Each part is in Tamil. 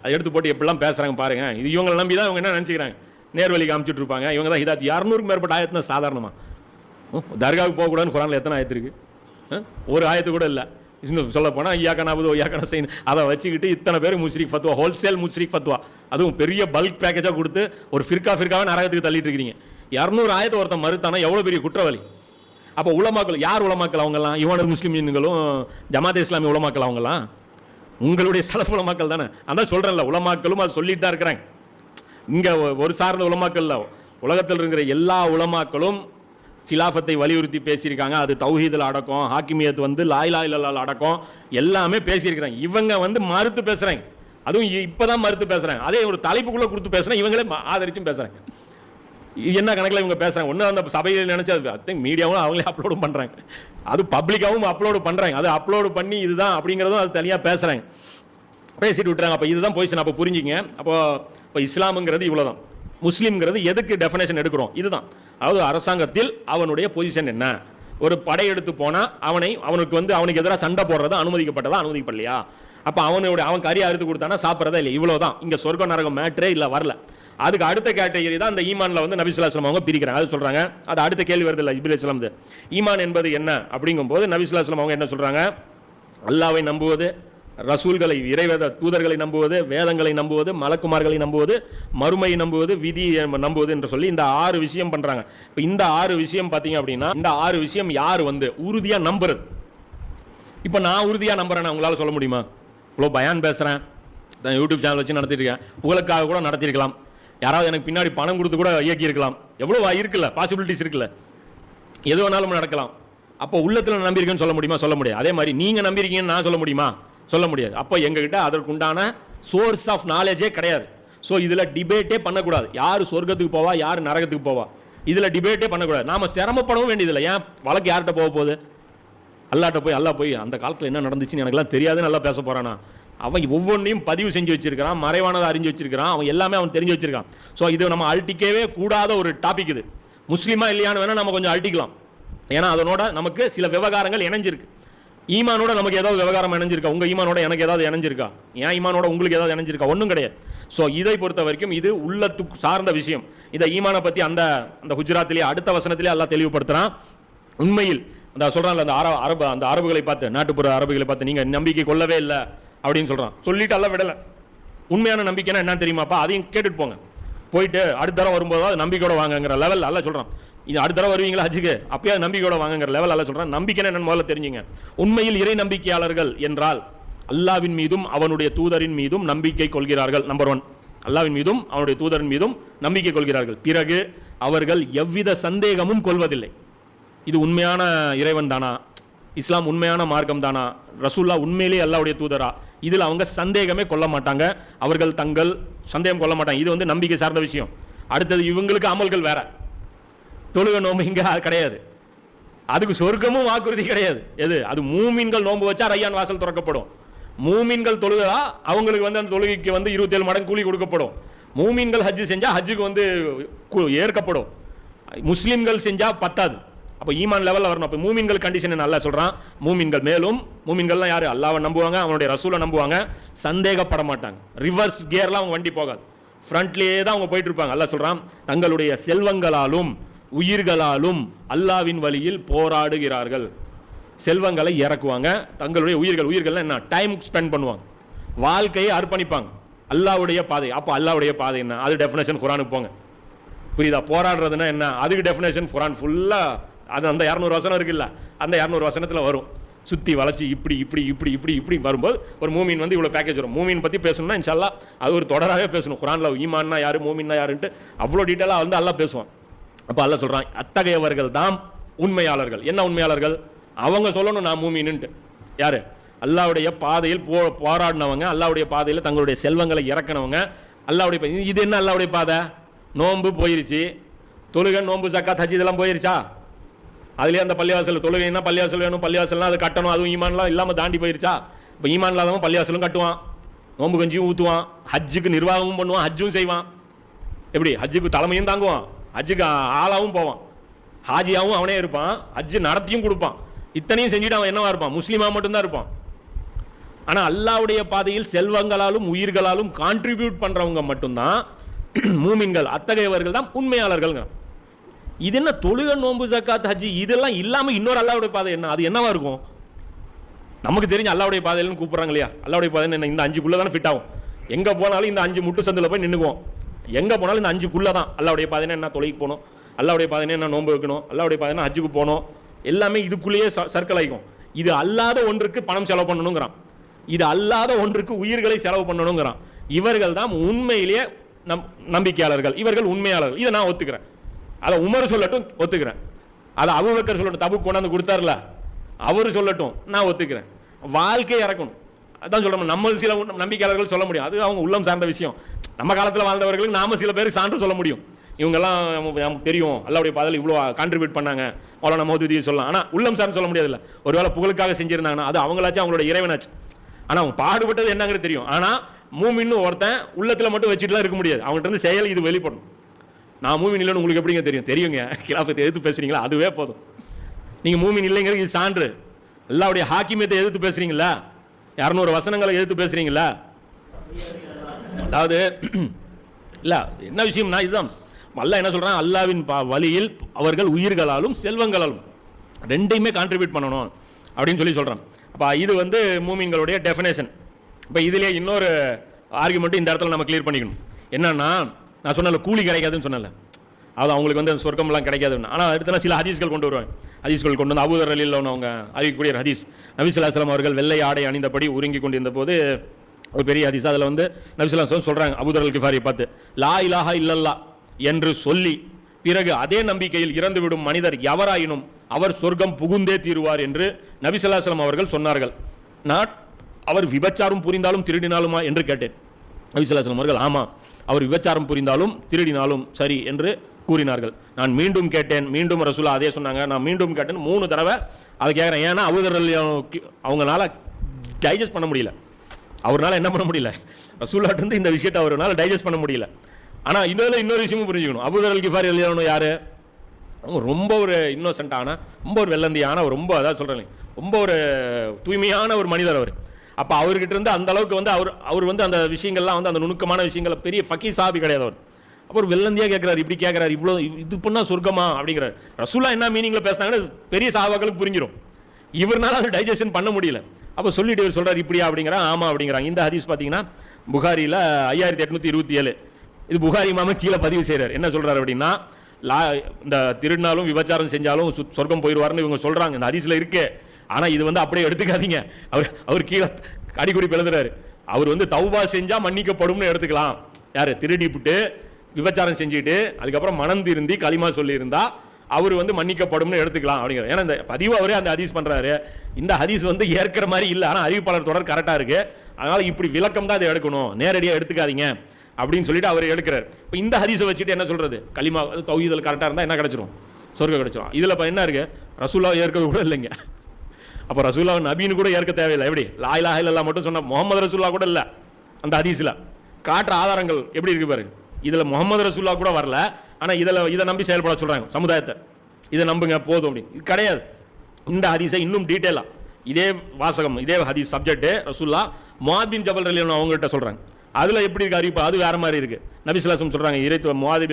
அதை எடுத்து போட்டு எப்படிலாம் பேசுகிறாங்க பாருங்க. இது இவங்களை நம்பி தான் இவங்க என்ன நினச்சிக்கிறாங்க? நேர்வழி காமிச்சிட்டு இருப்பாங்க. இவங்க தான் ஹிதாத் இரநூறுக்கு மேற்பட்ட ஆயத்துனா சாதாரணமா. தர்காவுக்கு போகக்கூடாதுன்னு குரானில் எத்தனை ஆயத்து இருக்கு? ஒரு ஆயத்து கூட இல்லை. இன்னும் சொல்ல போனால் ஐயாக்கா நாபது ஐயாக்கா செய்யணும் அதை வச்சுக்கிட்டு இத்தனை பேர் முஸ்ரீக் ஃபத்வா ஹோல்சேல் முஸ்ரீக் ஃபத்வா. அதுவும் பெரிய பல்க் பேக்கேஜாக கொடுத்து ஒரு ஃபிர்கா ஃபிர்காவை நரகத்துக்கு தள்ளிட்டு இருக்கிறீங்க. இரநூறு ஆயத்தை ஒருத்தன் மறுத்தானா எவ்வளோ பெரிய குற்றவாளி? அப்போ உலமாக்கள் யார் உலமாக்கள் அவங்கெல்லாம்? இவனது முஸ்லீம்களும் ஜமாத் இஸ்லாமிய உலமாக்கள் அவங்கெல்லாம்? உங்களுடைய சலஃப் உலமாக்கள் தானே? அதான் சொல்கிறேன்ல உலமாக்களும் அது சொல்லிட்டு தான் இருக்கிறாங்க. இங்கே ஒரு சார்ந்த உலமாக்கள் உலகத்தில் இருக்கிற எல்லா உலமாக்களும் கிலாஃபத்தை வலியுறுத்தி பேசியிருக்காங்க. அது தௌஹீதில் அடக்கம் ஹாக்கிமியத் வந்து லாயிலா இல்லால் அடக்கம் எல்லாமே பேசியிருக்கிறாங்க. இவங்க வந்து மறுத்து பேசுகிறாங்க அதுவும் இப்போ தான் மறுத்து பேசுகிறாங்க அதே ஒரு தலைப்புக்குள்ளே கொடுத்து பேசுகிறேன் இவங்களே ஆதரிச்சும் பேசுகிறாங்க என்ன கணக்கில் இவங்க பேசுகிறாங்க ஒன்று அந்த சபையில் நினச்சா அது ஐ திங்க் மீடியாவும் அவங்களே அப்லோடும் பண்ணுறாங்க அது பப்ளிக்காகவும் அப்லோடு பண்ணுறாங்க அது அப்லோடு பண்ணி இதுதான் அப்படிங்கிறதும் அது தனியாக பேசுகிறாங்க பேசிட்டு விட்டுறாங்க. அப்போ இதுதான் போயிடுச்சு அப்போ புரிஞ்சுங்க. அப்போ இப்போ இஸ்லாமுங்கிறது இவ்வளோதான் முஸ்லீம்ங்கிறது எதுக்கு டெஃபினேஷன் எடுக்கிறோம்? இதுதான். அதாவது அரசாங்கத்தில் அவனுடைய பொசிஷன் என்ன? ஒரு படையெடுத்து போனால் அவனை அவனுக்கு வந்து அவனுக்கு எதிராக சண்டை போடுறது அனுமதிக்கப்பட்டதா அனுமதிக்கப்படலையா அப்போ அவனுடைய அவன் கறி அறுத்து கொடுத்தானா சாப்பிட்றதா இல்லை இவ்வளோதான் இங்கே சொர்க்க நரகம் மேட்ரே இல்லை வரல. அதுக்கு அடுத்த கேட்டகரி தான் அந்த ஈமான்ல வந்து நபிசுல்லாஸ்லாம் அவங்க பிரிக்கிறாங்க. அது சொல்றாங்க. அது அடுத்த கேள்வி வருது இல்லை இபில் ஈமான் என்பது என்ன அப்படிங்கும்போது நபிசுல்லாஸ்லாம் அவங்க என்ன சொல்றாங்க? அல்லாவை நம்புவது ரசூல்களை இறைவேத தூதர்களை நம்புவது வேதங்களை நம்புவது மலக்குமார்களை நம்புவது மறுமையை நம்புவது விதி நம்புவது என்று சொல்லி இந்த ஆறு விஷயம் பண்றாங்க. இப்போ இந்த ஆறு விஷயம் பார்த்தீங்க அப்படின்னா இந்த ஆறு விஷயம் யார் வந்து உறுதியாக நம்புறது? இப்போ நான் உறுதியாக நம்புறேன் உங்களால் சொல்ல முடியுமா? இவ்வளோ பயான் பேசுகிறேன் யூடியூப் சேனல் வச்சு நடத்திட்டு இருக்கேன். உங்களுக்காக கூட நடத்திருக்கலாம். யாராவது எனக்கு பின்னாடி பணம் கொடுத்து கூட இயக்கியிருக்கலாம். எவ்வளோ இருக்குல்ல பாசிபிலிட்டிஸ் இருக்குல்ல. எது வேணாலும் நடக்கலாம். அப்போ உள்ளத்தில் நம்பியிருக்கேன்னு சொல்ல முடியுமா? சொல்ல முடியாது. அதே மாதிரி நீங்கள் நம்பியிருக்கீங்கன்னு நான் சொல்ல முடியுமா? சொல்ல முடியாது. அப்போ எங்ககிட்ட அதற்குண்டான சோர்ஸ் ஆஃப் நாலேஜே கிடையாது. ஸோ இதில் டிபேட்டே பண்ணக்கூடாது. யார் சொர்க்கத்துக்கு போவா? யார் நரகத்துக்கு போவா? இதில் டிபேட்டே பண்ணக்கூடாது. நாம் சிரமப்படவும் வேண்டியதில்லை. ஏன்? வழக்கு யார்கிட்ட போக போகுது? அல்லாட்ட போய் அல்லா போய் அந்த காலத்தில் என்ன நடந்துச்சுன்னு எனக்குலாம் தெரியாதுன்னு நல்லா பேச போகிறானா அவன் ஒவ்வொன்றையும் பதிவு செஞ்சு வச்சிருக்கிறான் மறைவானதை அறிஞ்சு வச்சிருக்கிறான் அவன் எல்லாமே அவன் தெரிஞ்சு வச்சிருக்கான். ஸோ இது நம்ம அழட்டிக்கவே கூடாத ஒரு டாபிக் இது. முஸ்லீமா இல்லையான்னு வேணால் நம்ம கொஞ்சம் அழட்டிக்கலாம் ஏன்னா அதனோட நமக்கு சில விவகாரங்கள் இணைஞ்சிருக்கு. ஈமானோட நமக்கு ஏதாவது விவகாரம் இணைஞ்சிருக்கா? உங்கள் ஈமானோட எனக்கு ஏதாவது இணைஞ்சிருக்கா? ஏன் ஈமானோட உங்களுக்கு ஏதாவது இணைஞ்சிருக்கா? ஒன்றும் கிடையாது. ஸோ இதை பொறுத்த வரைக்கும் இது உள்ளத்துக்கு சார்ந்த விஷயம். இதை ஈமானை பற்றி அந்த அந்த குஜராத்திலே அடுத்த வசனத்திலே எல்லாம் தெளிவுபடுத்துகிறான் உண்மையில் அந்த சொல்றான்ல அந்த அரபு அரபு அந்த அரபுகளை பார்த்து நாட்டுப்புற அரபுகளை பார்த்து நீங்கள் நம்பிக்கை கொள்ளவே இல்லை. அப்படின்னு சொல்கிறான் சொல்லிட்டு அல்ல விடலை. உண்மையான நம்பிக்கைன்னா என்ன தெரியுமாப்பா? அதையும் கேட்டுட்டு போங்க. போயிட்டு அடுத்த தடவை வரும்போது அது நம்பிக்கையோட வாங்கங்கிற லெவல் அல்ல சொல்கிறான் இது அடுத்த தடவை வருவீங்களா ஹஜ்ஜுக்கு அப்பயே நம்பிக்கையோட வாங்குங்கிற லெவல் எல்லாம் சொல்கிறான் நம்பிக்கைனா என்னன்னு முதல்ல தெரிஞ்சுங்க. உண்மையில் இறை நம்பிக்கையாளர்கள் என்றால் அல்லாவின் மீதும் அவனுடைய தூதரின் மீதும் நம்பிக்கை கொள்கிறார்கள் நம்பர் ஒன் அல்லாவின் மீதும் அவனுடைய தூதரின் மீதும் நம்பிக்கை கொள்கிறார்கள். பிறகு அவர்கள் எவ்வித சந்தேகமும் கொள்வதில்லை. இது உண்மையான இறைவன் தானா? இஸ்லாம் உண்மையான மார்க்கம் தானா? ரசூல்லா உண்மையிலேயே அல்லாவுடைய தூதரா? இதில் அவங்க சந்தேகமே கொள்ள மாட்டாங்க. அவர்கள் தங்கள் சந்தேகம் கொள்ள மாட்டாங்க. இது வந்து நம்பிக்கை சார்ந்த விஷயம். அடுத்தது இவங்களுக்கு அமல்கள் வேற. தொழுக நோம்பு இங்கே கிடையாது. அதுக்கு சொர்க்கமும் வாக்குறுதி கிடையாது. எது? அது மூமின்கள் நோன்பு வச்சா ரையான் வாசல் திறக்கப்படும். மூமின்கள் தொழுதா அவங்களுக்கு வந்து அந்த தொழுகைக்கு வந்து இருபத்தேழு மடங்கு கூலி கொடுக்கப்படும். மூமின்கள் ஹஜ்ஜு செஞ்சால் ஹஜ்ஜுக்கு வந்து ஏற்கப்படும். முஸ்லீம்கள் செஞ்சால் பத்தாது. அப்போ ஈமான் லெவலில் வரணும். அப்போ மூமின்கள் கண்டிஷன் நல்லா சொல்கிறான் மூமின்கள் மேலும் மூமின்கள்லாம் யார்? அல்லாவை நம்புவாங்க அவனுடைய ரசூலை நம்புவாங்க. சந்தேகப்பட மாட்டாங்க. ரிவர்ஸ் கியர்லாம் அவங்க வண்டி போகாது. ஃப்ரண்ட்லேயே தான் அவங்க போயிட்டு இருப்பாங்க. அல்லா சொல்கிறான் தங்களுடைய செல்வங்களாலும் உயிர்களாலும் அல்லாவின் வழியில் போராடுகிறார்கள். செல்வங்களை இறக்குவாங்க. தங்களுடைய உயிர்கள் உயிர்கள்லாம் என்ன? டைம் ஸ்பெண்ட் பண்ணுவாங்க. வாழ்க்கையை அர்ப்பணிப்பாங்க. அல்லாவுடைய பாதை. அப்போ அல்லாவுடைய பாதை என்ன? அது டெஃபினேஷன் குரானுக்கு போங்க. புரியுதா? போராடுறதுன்னா என்ன? அதுக்கு டெஃபினேஷன் குரான் ஃபுல்லாக அது அந்த இரநூறு வசனம் இருக்குல்ல அந்த இரநூறு வசனத்தில் வரும். சுற்றி வளைச்சி இப்படி இப்படி இப்படி இப்படி இப்படி வரும்போது ஒரு மூமின் வந்து இவ்வளோ பேக்கேஜ் வரும். மூமின் பற்றி பேசணும்னா இன்ஷால்லா அது ஒரு தொடராகவே பேசணும். குரானில் ஈமான்னா யார் மூமின்னா யாருன்ட்டு அவ்வளோ டீட்டெயிலாக வந்து எல்லாம் பேசுவான். அப்போ அல்ல சொல்கிறான் அத்தகையவர்கள் தான் உண்மையாளர்கள். என்ன உண்மையாளர்கள்? அவங்க சொல்லணும் நான் மூமின்னுட்டு யார்? அல்லாவுடைய பாதையில் போ போராடினவங்க அல்லாவுடைய பாதையில் தங்களுடைய செல்வங்களை இறக்கினவங்க அல்லாவுடைய இது என்ன அல்லாவுடைய பாதை? நோன்பு போயிருச்சு. தொழுகை நோன்பு சக்கா தச்சு இதெல்லாம் போயிருச்சா? அதுலேயே அந்த பள்ளிவாசல் தொழுகைன்னா பள்ளிவாசல் வேணும் பள்ளிவாசல்னா அது கட்டணும் அதுவும் ஈமான்லாம் இல்லாமல் தாண்டி போயிருச்சா? இப்போ ஈமான் இல்லாதவன் பள்ளிவாசலும் கட்டுவான் நோம்பு கஞ்சியும் ஊற்றுவான் ஹஜ்ஜுக்கு நிர்வாகமும் பண்ணுவான் ஹஜ்ஜும் செய்வான். எப்படி? ஹஜ்ஜுக்கு தலைமையும் தாங்குவான் ஹஜ்ஜுக்கு ஆளாகவும் போவான். ஹாஜியாகவும் அவனே இருப்பான் ஹஜ்ஜு நடத்தியும் கொடுப்பான். இத்தனையும் செஞ்சுட்டு அவன் என்னவா இருப்பான்? முஸ்லீமாக மட்டும்தான் இருப்பான். ஆனால் அல்லாவுடைய பாதையில் செல்வங்களாலும் உயிர்களாலும் கான்ட்ரிபியூட் பண்ணுறவங்க மட்டும்தான் மூமின்கள் அத்தகையவர்கள் தான் உண்மையாளர்கள்ங்க. இது என்ன தொழுக நோன்பு ஜக்காத் ஹஜ்ஜி இதெல்லாம் இல்லாமல் இன்னொரு அல்லாவுடைய பாதை என்ன? அது என்னவா இருக்கும்? நமக்கு தெரிஞ்ச அல்லாவுடைய பாதையில்னு கூப்பிட்றாங்க இல்லையா? அல்லாவுடைய பாதை என்ன? இந்த அஞ்சுக்குள்ளே தானே ஃபிட் ஆகும். எங்கே போனாலும் இந்த அஞ்சு முட்டு சந்தில் போய் நின்றுக்குவோம் எங்கே போனாலும் இந்த அஞ்சுக்குள்ளே தான். அல்லாவுடைய பாதைனா என்ன? தொலைக்கு போகணும்? அல்லாவுடைய பாதைனா என்ன? நோன்பு வைக்கணும்? அல்லாவுடைய பாதைனா ஹஜ்ஜுக்கு போகணும். எல்லாமே இதுக்குள்ளேயே சர்க்கிள் ஆகிக்கும். இது அல்லாத ஒன்றுக்கு பணம் செலவு பண்ணணுங்கிறான். இது அல்லாத ஒன்றுக்கு உயிர்களை செலவு பண்ணணுங்கிறான். இவர்கள் தான் உண்மையிலேயே நம் நம்பிக்கையாளர்கள். இவர்கள் உண்மையாளர்கள். இதை நான் ஒத்துக்கிறேன். அதை உமர் சொல்லட்டும் ஒத்துக்கிறேன். அதை அபுபக்கர் சொல்லட்டும் தபு கொண்டாந்து கொடுத்தாருல அவர் சொல்லட்டும் நான் ஒத்துக்கிறேன். வாழ்க்கை இறக்கணும். அதான் சொல்கிறோம் நம்ம சில நம்பிக்கையாளர்கள் சொல்ல முடியும். அது அவங்க உள்ளம் சார்ந்த விஷயம். நம்ம காலத்தில் வாழ்ந்தவர்களுக்கு நாம சில பேருக்கு சான்று சொல்ல முடியும். இவங்கெல்லாம் நமக்கு நமக்கு தெரியும். அல்லாவுடைய பாதையில் இவ்வளோ கான்ட்ரிபியூட் பண்ணாங்க. அவ்வளோ நம்ம உதவியை சொல்லலாம். ஆனால் உள்ளம் சார்ந்து சொல்ல முடியாதுல்ல. ஒருவேளை புகழுக்காக செஞ்சுருந்தாங்கன்னா அது அவங்களாச்சும் அவங்களோட இறைவனாச்சு. ஆனால் அவங்க பாடுபட்டது என்னங்கிறது தெரியும். ஆனால் மூமின்னு ஒருத்தன் உள்ளத்தில் மட்டும் வச்சுட்டுலாம் இருக்க முடியாது. அவங்ககிட்ட இருந்து செயல் இது வெளிப்படும் நான் மூமின் இல்லைன்னு உங்களுக்கு எப்படிங்க தெரியும்? தெரியுங்க. கிலாஃபத்தை எதிர்த்து பேசுறீங்களா? அதுவே போதும். நீங்கள் மூமின் இல்லைங்கிறது இது சான்று. அல்லாவுடைய ஹாக்கிமியத்தை எதிர்த்து பேசுறீங்களா? இரநூறு வசனங்களை எதிர்த்து பேசுறீங்களா? அதாவது இல்லை என்ன விஷயம்னா இதுதான். அல்லாஹ் என்ன சொல்கிறான் அல்லாவின் பா- வழியில் அவர்கள் உயிர்களாலும் செல்வங்களாலும் ரெண்டையுமே கான்ட்ரிபியூட் பண்ணணும் அப்படின்னு சொல்லி சொல்கிறான் அப்போ இது வந்து மூமின்களுடைய டெஃபினேஷன் இப்போ இதிலே இன்னொரு ஆர்குமெண்ட்டு இந்த இடத்துல நம்ம கிளியர் பண்ணிக்கணும். என்னன்னா நான் சொன்னல கூலி கிடைக்காதுன்னு சொன்னல அது அவங்களுக்கு வந்து அந்த சொர்க்கம்லாம் கிடைக்காதுன்னு. ஆனால் அடுத்த சில ஹதீஸ்கள் கொண்டு வருவாங்க ஹதீஸ்கள் கொண்டு வந்து அபூதர் அலியில் அவங்க அறிவிக்கக்கூடிய ஹதீஸ். நபிசுல்லாஸ்லாம் அவர்கள் வெள்ளை ஆடை அணிந்தபடி உருங்கி கொண்டிருந்த போது ஒரு பெரிய ஹதீஸ். அதில் வந்து நபிசுல்லா சொல்கிறாங்க அபூதர் அல் கிஃபாரி பார்த்து லா இலாஹா இல்லல்லா என்று சொல்லி பிறகு அதே நம்பிக்கையில் இறந்துவிடும் மனிதர் எவராயினும் அவர் சொர்க்கம் புகுந்தே தீருவார் என்று நபிசுல்லாஸ்லாம் அவர்கள் சொன்னார்கள். நான் அவர் விபச்சாரம் புரிந்தாலும் திருடினாலுமா என்று கேட்டேன். நபிசுல்லாஸ்லாம் அவர்கள் ஆமாம் அவர் விபச்சாரம் புரிந்தாலும் திருடினாலும் சரி என்று கூறினார்கள். நான் மீண்டும் கேட்டேன் மீண்டும் ரசூலா அதே சொன்னாங்க நான் மீண்டும் கேட்டேன் மூணு தடவை அதை கேட்குறேன். ஏன்னா அபூதர் அவங்களால டைஜஸ்ட் பண்ண முடியல. அவரால் என்ன பண்ண முடியல? ரசூலாட்டு வந்து இந்த விஷயத்தை அவரால் டைஜஸ்ட் பண்ண முடியல. ஆனால் இன்னொரு இன்னொரு விஷயமும் புரிஞ்சுக்கணும். அபுதர் அல் கிஃபார் எழுதணும் யார்? அவங்க ரொம்ப ஒரு இன்னோசென்ட்டான ரொம்ப ஒரு வெள்ளந்தியான ரொம்ப அதாவது சொல்கிறேன் ரொம்ப ஒரு தூய்மையான ஒரு மனிதர் அவர். அப்போ அவர்கிட்ட இருந்து அந்த அளவுக்கு வந்து அவர் அவர் வந்து அந்த விஷயங்கள்லாம் வந்து அந்த நுணுக்கமான விஷயங்களை பெரிய ஃபக்கி சாபி கிடையாது அவர். அப்புறம் வெள்ளந்தியாக கேட்குறாரு இப்படி கேட்குறாரு இவ்வளோ இது பண்ணால் சொர்க்கமா அப்படிங்கிறார். ரசூலா என்ன மீனிங்கில் பேசினாங்கன்னு பெரிய சாபாக்களுக்கு புரிஞ்சிடும் இவர்னால அதை டைஜஷன் பண்ண முடியல. அப்போ சொல்லிட்டு இவர் சொல்கிறார் இப்படியா அப்படிங்கிறா ஆமாம் அப்படிங்கிறாங்க. இந்த ஹதீஸ் பார்த்தீங்கன்னா புகாரியில் ஐயாயிரத்தி எட்நூற்றி இருபத்தி ஏழு. இது புகாரி மாமன் கீழே பதிவு செய்கிறார் என்ன சொல்கிறார் அப்படின்னா லா இந்த திருநாளும் விபச்சாரம் செஞ்சாலும் சொர்க்கம் போயிடுவார்னு இவங்க சொல்கிறாங்க இந்த ஹதீஸில் இருக்கே. ஆனால் இது வந்து அப்படியே எடுத்துக்காதீங்க. அவர் அவர் கீழே அடிக்குடி எழுதுறாரு அவர் வந்து தௌபா செஞ்சால் மன்னிக்கப்படும்னு எடுத்துக்கலாம். யாரு? திருடிப்புட்டு விபச்சாரம் செஞ்சுட்டு அதுக்கப்புறம் மனம் திருந்தி களிமா சொல்லியிருந்தா அவர் வந்து மன்னிக்கப்படும்னு எடுத்துக்கலாம் அப்படிங்கிற. ஏன்னா இந்த பதிவு அவரே அந்த ஹதீஸ் பண்ணுறாரு இந்த ஹதீஸ் வந்து ஏற்கிற மாதிரி இல்லை. ஆனால் அறிவிப்பாளர் தொடர் கரெக்டாக இருக்குது அதனால் இப்படி விளக்கம் தான் அதை எடுக்கணும். நேரடியாக எடுத்துக்காதீங்க அப்படின்னு சொல்லிட்டு அவர் எடுக்கிறார். இப்போ இந்த ஹதீஸை வச்சுட்டு என்ன சொல்கிறது களிமா தௌஹீதல் கரெக்டாக இருந்தால் என்ன கிடச்சிரும்? சொர்க்கம் கிடச்சிரும். இதில் இப்போ என்ன இருக்குது ரசூலா ஏற்கவே கூட இல்லைங்க. அப்போ ரசூல்லா நபின்னு கூட ஏற்க தேவையில்லை. எப்படி? லாயிலா இல்லா மட்டும் சொன்ன முகமது ரசூல்லா கூட இல்லை. அந்த ஹதீஸில். காட்டுற ஆதாரங்கள் எப்படி இருக்கு பாருங்க. இதில் முகமது ரசூல்லா கூட வரல. ஆனால் இதில் இதை நம்பி செயல்பட சொல்கிறாங்க சமுதாயத்தை. இதை நம்புங்க போதும் அப்படின்னு இது கிடையாது. இந்த ஹதீஸை இன்னும் டீட்டெயிலாக இதே வாசகம் இதே ஹதீஸ் சப்ஜெக்ட்டு ரசூல்லா முவாதின் ஜபல் ரலி அவங்ககிட்ட சொல்கிறாங்க அதில் எப்படி இருக்குது அறிவிப்பு? அது வேறு மாதிரி இருக்குது நபிசுல்லாசம் சொல்கிறாங்க இறைத்துவ முவாதிப்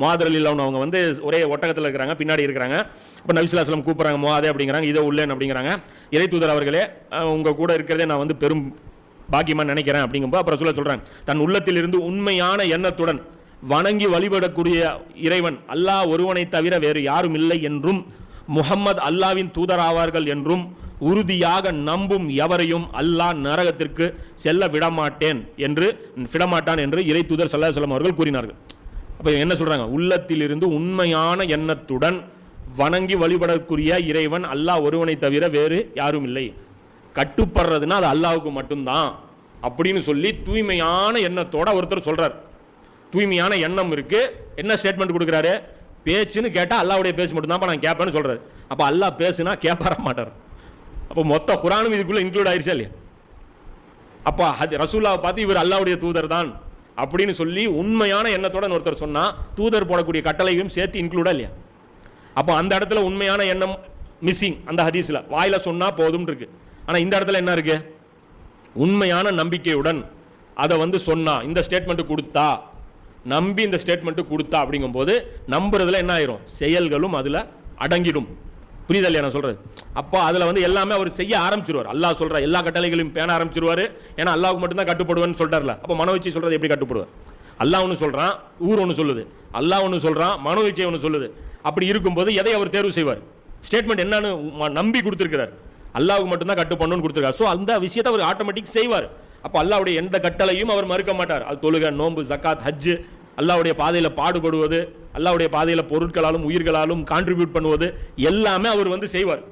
முவாதர் அவங்க வந்து ஒரே ஒட்டகத்தில் இருக்கிறாங்க பின்னாடி இருக்கிறாங்க. அப்போ நபிசுல்லாஸ்லம் கூப்பிட்றாங்க மோதே அப்படிங்கிறாங்க இதோ உள்ளேன் அப்படிங்கிறாங்க. இறைத்தூதர் அவர்களே உங்கள் கூட இருக்கிறதே நான் வந்து பெரும் பாக்கியமாக நினைக்கிறேன் அப்படிங்கும்போது அப்புறம் சொல்ல சொல்கிறாங்க தன் உள்ளத்திலிருந்து உண்மையான எண்ணத்துடன் வணங்கி வழிபடக்கூடிய இறைவன் அல்லாஹ் ஒருவனை தவிர வேறு யாரும் இல்லை என்றும் முகம்மது அல்லாவின் தூதராவார்கள் என்றும் உறுதியாக நம்பும் எவரையும் அல்லாஹ் நரகத்திற்கு செல்ல விடமாட்டேன் என்று விடமாட்டான் என்று இறை தூதர் சல்லா சொல்லம் அவர்கள் கூறினார்கள். அப்போ என்ன சொல்கிறாங்க உள்ளத்திலிருந்து உண்மையான எண்ணத்துடன் வணங்கி வழிபடக்கூடிய இறைவன் அல்லாஹ் ஒருவனை தவிர வேறு யாரும் இல்லை. கட்டுப்படுறதுன்னா அது அல்லாவுக்கு மட்டும்தான் அப்படின்னு சொல்லி தூய்மையான எண்ணத்தோட ஒருத்தர் சொல்கிறார் தூய்மையான எண்ணம் இருக்குது என்ன ஸ்டேட்மெண்ட் கொடுக்குறாரு? பேச்சுன்னு கேட்டால் அல்லாவுடைய பேச்சு மட்டும்தான் நான் கேட்பேன்னு சொல்கிறார் அப்போ அல்லாஹ் பேசுனா கேட்பார மாட்டார். அப்போ மொத்த குரானும் இதுக்குள்ளே இன்க்ளூட் ஆயிடுச்சா இல்லையா? அப்போ அது ரசூல்லாவை பார்த்து இவர் அல்லாவுடைய தூதர் தான் அப்படின்னு சொல்லி உண்மையான எண்ணத்தோட ஒருத்தர் சொன்னால் தூதர் போடக்கூடிய கட்டளையும் சேர்த்து இன்க்ளூடா இல்லையா? அப்போ அந்த இடத்துல உண்மையான எண்ணம் மிஸ்ஸிங் அந்த ஹதீஸில். வாயில் சொன்னால் போதும் இருக்கு ஆனால் இந்த இடத்துல என்ன இருக்கு? உண்மையான நம்பிக்கையுடன் அதை வந்து சொன்னால் இந்த ஸ்டேட்மெண்ட்டு கொடுத்தா நம்பி இந்த ஸ்டேட்மெண்ட்டு கொடுத்தா அப்படிங்கும்போது நம்புறதுல என்ன ஆயிரும்? செயல்களும் அதில் அடங்கிடும். புரியுதா இல்லையா நான் சொல்றது? அப்போ அதில் வந்து எல்லாமே அவர் செய்ய ஆரம்பிச்சிருவார். அல்லாஹ் சொல்கிறார் எல்லா கட்டளைகளையும் பேண ஆரம்பிச்சிருவார். ஏன்னா அல்லாவுக்கு மட்டும்தான் கட்டுப்படுவேன்னு சொல்றாருல. அப்போ மனோவிச்சி சொல்கிறது எப்படி கட்டுப்படுவார்? அல்லாஹ் ஒன்று சொல்கிறான் ஊர் ஒன்று சொல்லுது. அல்லாஹ் ஒன்று சொல்கிறான் மனோவிச்சை ஒன்று சொல்லுது. அப்படி இருக்கும்போது எதை அவர் தேர்வு செய்வார்? ஸ்டேட்மெண்ட் என்னன்னு நம்பி கொடுத்துருக்கிறார். அல்லாவுக்கு மட்டும்தான் கட்டுப்படணும்னு கொடுத்துருக்காரு. ஸோ அந்த விஷயத்தை அவர் ஆட்டோமேட்டிக் செய்வார். அப்போ அல்லாவுடைய எந்த கட்டளையும் அவர் மறுக்க மாட்டார். அது தொழுக நோன்பு ஜக்காத் ஹஜ்ஜு அல்லாவுடைய பாதையில் பாடுபடுவது அல்லாவுடைய பாதையில் பொருட்களாலும் உயிர்களாலும் கான்ட்ரிபியூட் பண்ணுவது எல்லாமே அவர் வந்து செய்வார்.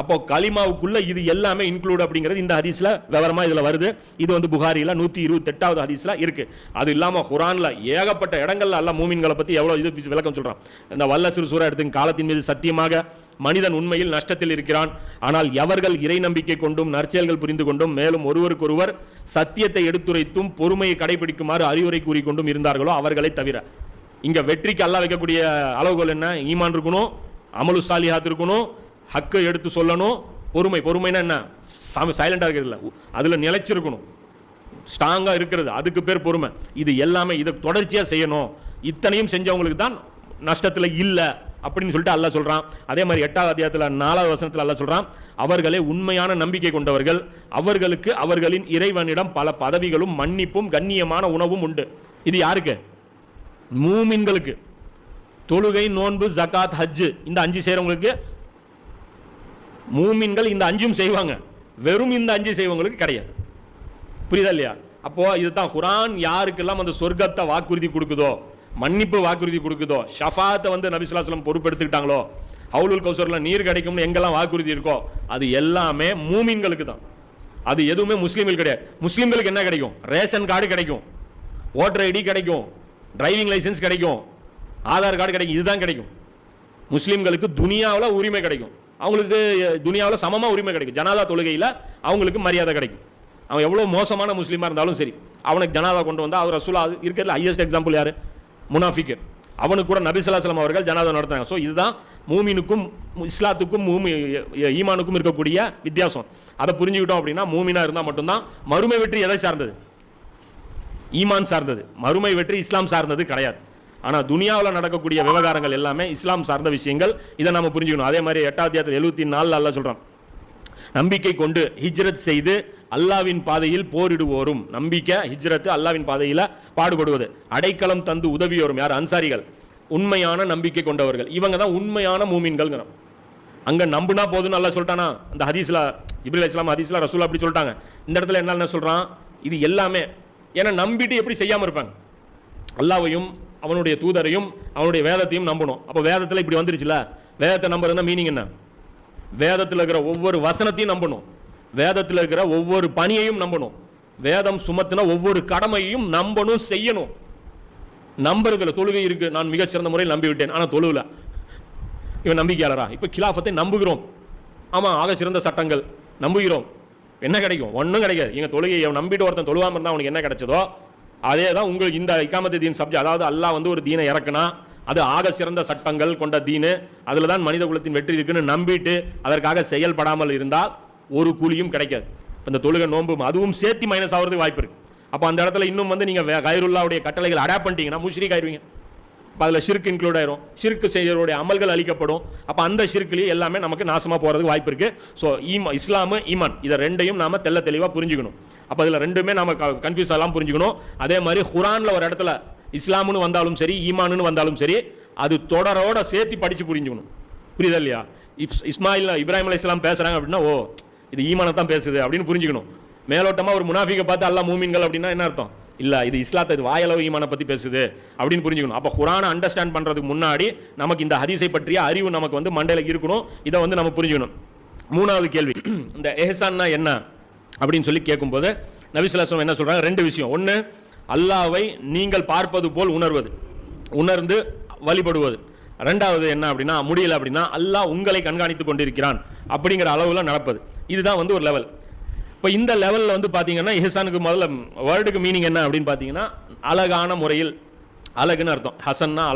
அப்போ கலிமாவுக்குள்ள இது எல்லாமே இன்க்ளூட் அப்படிங்கிறது இந்த ஹதீஸில் விவரமாக இதில் வருது. இது வந்து புகாரியில் நூற்றி இருபத்தெட்டாவது ஹதீஸில் இருக்குது அது இல்லாமல் ஹுரானில் ஏகப்பட்ட இடங்கள்ல எல்லாம் மூமின்களை பற்றி எவ்வளோ இது விளக்கம் சொல்கிறான் இந்த வல்லசிறு சூறா எடுத்து காலத்தின் மீது சத்தியமாக மனிதன் உண்மையில் நஷ்டத்தில் இருக்கிறான். ஆனால் எவர்கள் இறை நம்பிக்கை கொண்டும் நற்செயல்கள் புரிந்து கொண்டும் மேலும் ஒருவருக்கொருவர் சத்தியத்தை எடுத்துரைத்தும் பொறுமையை கடைபிடிக்குமாறு அறிவுரை கூறிக்கொண்டும் இருந்தார்களோ அவர்களை தவிர. இங்க வெற்றிக்கு அல்லா வைக்கக்கூடிய அளவுகோல் என்ன? ஈமான் இருக்கணும் அமலு சாலிஹாத் இருக்கணும் ஹக்கை எடுத்து சொல்லணும். பொறுமை பொறுமைனா என்ன? சைலண்டாக இருக்கிறது அதில் நிலைச்சிருக்கணும். ஸ்ட்ராங்காக இருக்கிறது. அதுக்கு பேர் பொறுமை. இது எல்லாமே இதை தொடர்ச்சியாக செய்யணும். இத்தனையும் செஞ்சவங்களுக்கு தான் நஷ்டத்தில் இல்லை அப்படின்னு சொல்லிட்டு அல்ல சொல்கிறான் அதே மாதிரி எட்டாவது அத்தியாயத்தில் நாலாவது வசனத்தில் அல்லாஹ் சொல்கிறான் அவர்களே உண்மையான நம்பிக்கை கொண்டவர்கள். அவர்களுக்கு அவர்களின் இறைவனிடம் பல பதவிகளும் மன்னிப்பும் கண்ணியமான உணவும் உண்டு. இது யாருக்கு? மூமின்களுக்கு தொழுகை நோன்பு ஜகாத் ஹஜ்ஜு இந்த அஞ்சு செய்கிறவங்களுக்கு மூமின்கள் இந்த அஞ்சும் செய்வாங்க. வெறும் இந்த அஞ்சு செய்வங்களுக்கு கிடையாது. புரியுதா இல்லையா? அப்போது இதுதான் குரான் யாருக்கெல்லாம் அந்த சொர்க்கத்தை வாக்குறுதி கொடுக்குதோ மன்னிப்பு வாக்குறுதி கொடுக்குதோ ஷஃபாத்தை வந்து நபிசுல்லாஸ்லம் பொறுப்பெடுத்துக்கிட்டாங்களோ ஹவுலுல் கௌசரில் நீர் கிடைக்கும்னு எங்கெல்லாம் வாக்குறுதி இருக்கோ அது எல்லாமே மூமின்களுக்கு தான். அது எதுவுமே முஸ்லீம்கள் கிடையாது. முஸ்லீம்களுக்கு என்ன கிடைக்கும்? ரேஷன் கார்டு கிடைக்கும். ஓட்டர் ஐடி கிடைக்கும். டிரைவிங் லைசன்ஸ் கிடைக்கும். ஆதார் கார்டு கிடைக்கும். இதுதான் கிடைக்கும். முஸ்லீம்களுக்கு துனியாவில் உரிமை கிடைக்கும். அவங்களுக்கு துனியாவில் சமமாக உரிமை கிடைக்கும். ஜனாதா தொழுகையில் அவங்களுக்கு மரியாதை கிடைக்கும். அவன் எவ்வளோ மோசமான முஸ்லீமாக இருந்தாலும் சரி அவனுக்கு ஜனாதா கொண்டு வந்தால் அவர் ரசூலா இருக்கிறதுல ஹையஸ்ட் எக்ஸாம்பிள் யார்? முனாஃபிகர் அவனுக்கு கூட நபிசுல்லாஸ்லாம் அவர்கள் ஜனாதா நடத்தாங்க ஸோ இதுதான் மூமினுக்கும் இஸ்லாத்துக்கும் மூமி ஈமானுக்கும் இருக்கக்கூடிய வித்தியாசம். அதை புரிஞ்சுக்கிட்டோம் அப்படின்னா மூமினா இருந்தால் மட்டும்தான் மறுமை வெற்றி எதை சார்ந்தது? ஈமான் சார்ந்தது. மறுமை வெற்றி இஸ்லாம் சார்ந்தது கிடையாது. ஆனால் துனியாவில் நடக்கக்கூடிய விவகாரங்கள் எல்லாமே இஸ்லாம் சார்ந்த விஷயங்கள். இதை நம்ம புரிஞ்சுக்கணும். அதே மாதிரி எட்டாவது அத்தியாயத்தில் எழுபத்தி நாலில் அல்ல சொல்கிறான் நம்பிக்கை கொண்டு ஹிஜ்ரத் செய்து அல்லாவின் பாதையில் போரிடுவோரும். நம்பிக்கை ஹிஜ்ரத் அல்லாவின் பாதையில் பாடுபடுவது. அடைக்கலம் தந்து உதவியோரும் யார்? அன்சாரிகள். உண்மையான நம்பிக்கை கொண்டவர்கள். இவங்க தான் உண்மையான மூமின்கள்ங்கிறோம். அங்கே நம்புனா போதும்னு நல்லா சொல்லிட்டானா? அந்த ஹதீஸ்லா ஜிப்ரில் இஸ்லாம் ஹதீஸ்ல ரசூல் அப்படி சொல்லிட்டாங்க. இந்த இடத்துல என்ன சொல்கிறான் இது எல்லாமே ஏன்னா நம்பிட்டு எப்படி செய்யாமல் இருப்பாங்க? அல்லாவையும் அவனுடைய தூதரையும் அவனுடைய வேதத்தையும் நம்பணும். அப்போ வேதத்தில் இப்படி வந்துருச்சுல? வேதத்தை நம்புறதுனா மீனிங் என்ன? வேதத்தில் இருக்கிற ஒவ்வொரு வசனத்தையும் நம்பணும். வேதத்தில் இருக்கிற ஒவ்வொரு பணியையும் நம்பணும். வேதம் சுமத்தின ஒவ்வொரு கடமையும் நம்பணும் செய்யணும். நம்புறதுல தொழுகை இருக்குது நான் மிகச்சிறந்த முறையில் நம்பிவிட்டேன். ஆனால் தொழுவில் இவன் நம்பிக்கையாளரா? இப்போ கிலாஃபத்தை நம்புகிறோம். ஆமாம் ஆக சிறந்த சட்டங்கள். நம்புகிறோம். என்ன கிடைக்கும்? ஒன்றும் கிடைக்காது. எங்கள் தொழுகையை நம்பிட்டு ஒருத்தன் தொழுவாமல் இருந்தால் அவனுக்கு என்ன கிடைச்சதோ அதே தான் உங்களுக்கு இந்த இக்காமத்து தீன் சப்ஜெக்ட் அதாவது அல்லாஹ் வந்து ஒரு தீனை இறக்குனா அது ஆக சிறந்த சட்டங்கள் கொண்ட தீனு அதில் தான் மனித குலத்தின் வெற்றி இருக்குன்னு நம்பிட்டு அதற்காக செயல்படாமல் இருந்தால் ஒரு கூலியும் கிடைக்காது. இப்ப இந்த தொழுகை நோன்பு அதுவும் சேர்த்து மைனஸ் ஆகிறதுக்கு வாய்ப்பு இருக்குது அப்போ அந்த இடத்துல இன்னும் வந்து நீங்கள் கைருல்லாவுடைய கட்டளைகள் அடாப்ட் பண்ணிட்டீங்கன்னா முஷ்ரீக் ஆயிடுவீங்க அப்போ அதில் ஷிர்க் இன்க்ளூட் ஆயிரும். ஷிர்க் செய்யறோடைய அமல்கள் அளிக்கப்படும். அப்போ அந்த ஷிர்க்லேயே எல்லாமே நமக்கு நாசமாக போகிறதுக்கு வாய்ப்பு இருக்குது ஸோ ஈமா இஸ்லாமு ஈமான் இதை ரெண்டையும் நாம தெள்ள தெளிவாக புரிஞ்சுக்கணும். அப்போ அதில் ரெண்டுமே நம்ம கன்ஃபியூஸ் எல்லாம் புரிஞ்சுக்கணும். அதே மாதிரி குரானில் ஒரு இடத்துல இஸ்லாம்னு வந்தாலும் சரி ஈமானுன்னு வந்தாலும் சரி அது தொடரோட சேர்த்து படித்து புரிஞ்சுக்கணும். புரியுதா இல்லையா? இஸ் இஸ்மாயில் இப்ராஹிம் அலி இஸ்லாம் பேசுகிறாங்க அப்படின்னா ஓ இது ஈமானை தான் பேசுது அப்படின்னு புரிஞ்சுக்கணும். மேலோட்டமாக ஒரு முனாஃபிகை பார்த்து அல்லா மூமின்கள் அப்படின்னா என்ன அர்த்தம்? இல்லை இது இஸ்லாத்தை இது வாயளவு ஈமானை பற்றி பேசுது அப்படின்னு புரிஞ்சுக்கணும். அப்போ குரானை அண்டர்ஸ்டாண்ட் பண்ணுறதுக்கு முன்னாடி நமக்கு இந்த ஹதீஸை பற்றிய அறிவு நமக்கு வந்து மண்டையில் இருக்கணும். இதை வந்து நம்ம புரிஞ்சுக்கணும். மூணாவது கேள்வி. இந்த எஹசான்னா என்ன? அப்படின்னு சொல்லி கேட்கும்போது நபிசுல்லாஸ்லம் என்ன சொல்கிறாங்க ரெண்டு விஷயம். ஒன்று அல்லாவை நீங்கள் பார்ப்பது போல் உணர்வது. உணர்ந்து வழிபடுவது. ரெண்டாவது என்ன அப்படின்னா முடியல அப்படின்னா அல்லாஹ் உங்களை கண்காணித்து கொண்டிருக்கிறான் அப்படிங்கிற அளவில் நடப்பது. இதுதான் வந்து ஒரு லெவல் இப்போ இந்த லெவலில் வந்து பார்த்தீங்கன்னா இஹசானுக்கு முதல்ல வேர்டுக்கு மீனிங் என்ன அப்படின்னு பார்த்தீங்கன்னா அழகான முறையில் அழகுன்னு அர்த்தம். ஹசன்னா அழ